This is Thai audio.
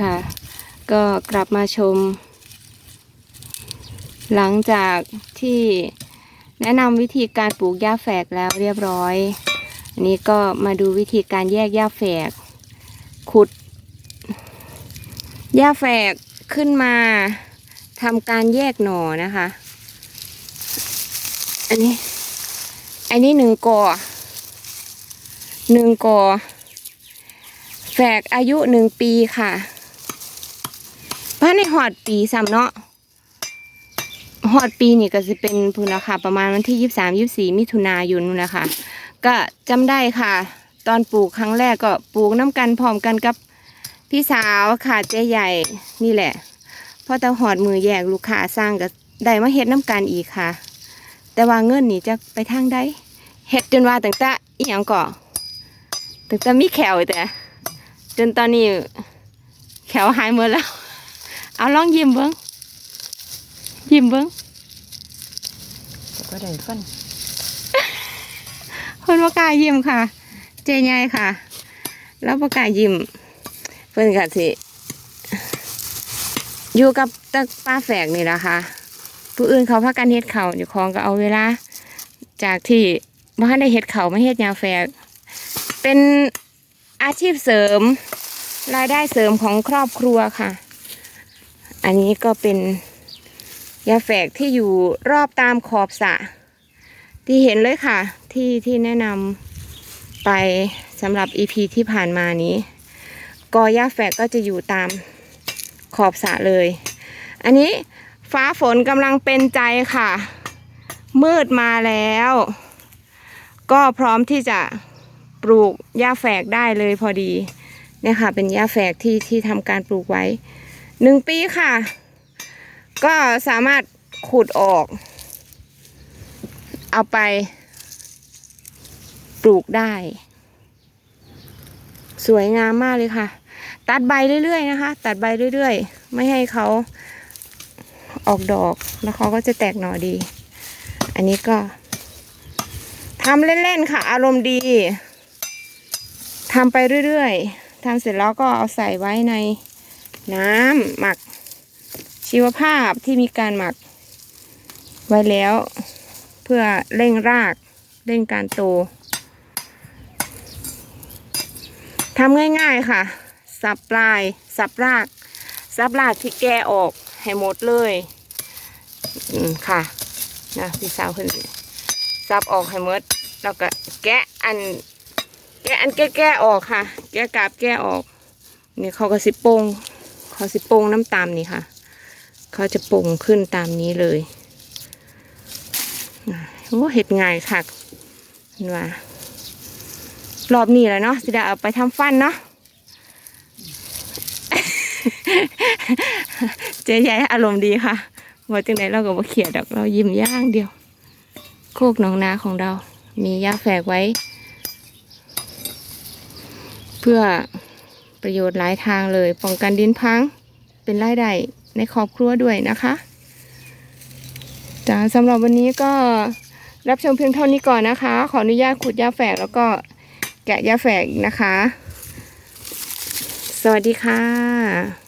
ค่ะ ก็กลับมาชม หลังจากที่แนะนำวิธีการปลูกหญ้าแฝกแล้วเรียบร้อย อันนี้ก็มาดูวิธีการแยกหญ้าแฝก ขุดหญ้าแฝกขึ้นมาทำการแยกหน่อนะคะ อันนี้ อันนี้หนึ่งกอหนึ่งกอแฝกอายุหนึ่งปีค่ะ หอดปีซ้ำเนาะหอดปีนี่ก็จะเป็นพื้นราคาประมาณวันที่ยี่สามยี่สี่มิถุนายนนู่นแหละค่ะ ก็จำได้ค่ะ ตอนปลูกครั้งแรกก็ปลูกน้ำกันพร้อมกันกับพี่สาวค่ะเจ๊ใหญ่นี่แหละพอแต่หอดมือแยกลูกค้าสร้างก็ได้มาเฮ็ดน้ำกันอีกค่ะ แต่ว่าเงินนี่จะไปทางใดเฮ็ดจนว่าตั้งแต่อีหยังก่อตั้งแต่มีแขวแต่จนตอนนี้แขวหายหมดแล้ว เอาลองยิ้มเบิ้งยิ้มเบิ้งก็ได้ฟันเพิ่นประกล้ายิ้มค่ะ เจใหญ่ค่ะ แล้วประกล้ายิ้มเพิ่นก็สิอยู่กับตะป้าแฝกนี่แหละค่ะ ผู้อื่นเขาพักกันเฮ็ดเขาวอยู่ของก็เอาเวลา จากที่บ้านได้เฮ็ดเขาวมาเฮ็ดยาแฝก เป็นอาชีพเสริมรายได้เสริมของครอบครัวค่ะ อันนี้ก็เป็นยาแฝกที่อยู่รอบตามขอบสระที่เห็นเลยค่ะ ที่ที่แนะนำไปสำหรับ EP ที่ผ่านมานี้ กอยาแฝกก็จะอยู่ตามขอบสระเลย อันนี้ฟ้าฝนกำลังเป็นใจค่ะ มืดมาแล้ว ก็พร้อมที่จะปลูกหญ้าแฝกได้เลยพอดีเนี่ยค่ะเป็นหญ้าแฝกที่ที่ทำการปลูกไว้ หนึ่งปีค่ะ ก็สามารถขุดออก เอาไปปลูกได้ สวยงามมากเลยค่ะ ตัดใบเรื่อยๆนะคะ ตัดใบเรื่อยๆ ไม่ให้เขาออกดอกแล้วเขาก็จะแตกหน่อดี อันนี้ก็ทำเล่นๆค่ะ อารมณ์ดีทำไปเรื่อยๆทำเสร็จแล้วก็เอาใส่ไว้ใน น้ำหมัก ชีวภาพที่มีการหมัก ไว้แล้ว เพื่อเร่งรากเร่งการโตทำง่ายๆค่ะ สับปลาย สับราก สับรากที่แกะออกให้หมดเลยอืมค่ะนะพี่สาวคนนี้สับออกให้หมดแล้วก็แกะอัน แกะอันแก้ๆออกค่ะ แกะกาบแก้ออกนี่เขาก็สิโปง เขาสิโปงน้ำตามนี่ค่ะ เขาจะโป่งขึ้นตามนี้เลยอ่าโอ้เห็ดง่ายค่ะเห็นว่ารอบนี้แล้วเนาะสิด้เอาไปทำฟันเนาะเจ๊ใหญ่อารมณ์ดีค่ะว่าจังไหนเราก็บ่เขียดดอกเรายิ้มย่างเดียว โคกหนองนาของเรา มีหญ้าแฝกไว้ เพื่อ ประโยชน์หลายทางเลย ป้องกันดินพัง เป็นรายได้ในครอบครัวด้วยนะคะจ้าสำหรับวันนี้ก็รับชมเพียงเท่านี้ก่อนนะคะ ขออนุญาตขุดหญ้าแฝกแล้วก็แกะหญ้าแฝกอีกนะคะ สวัสดีค่ะ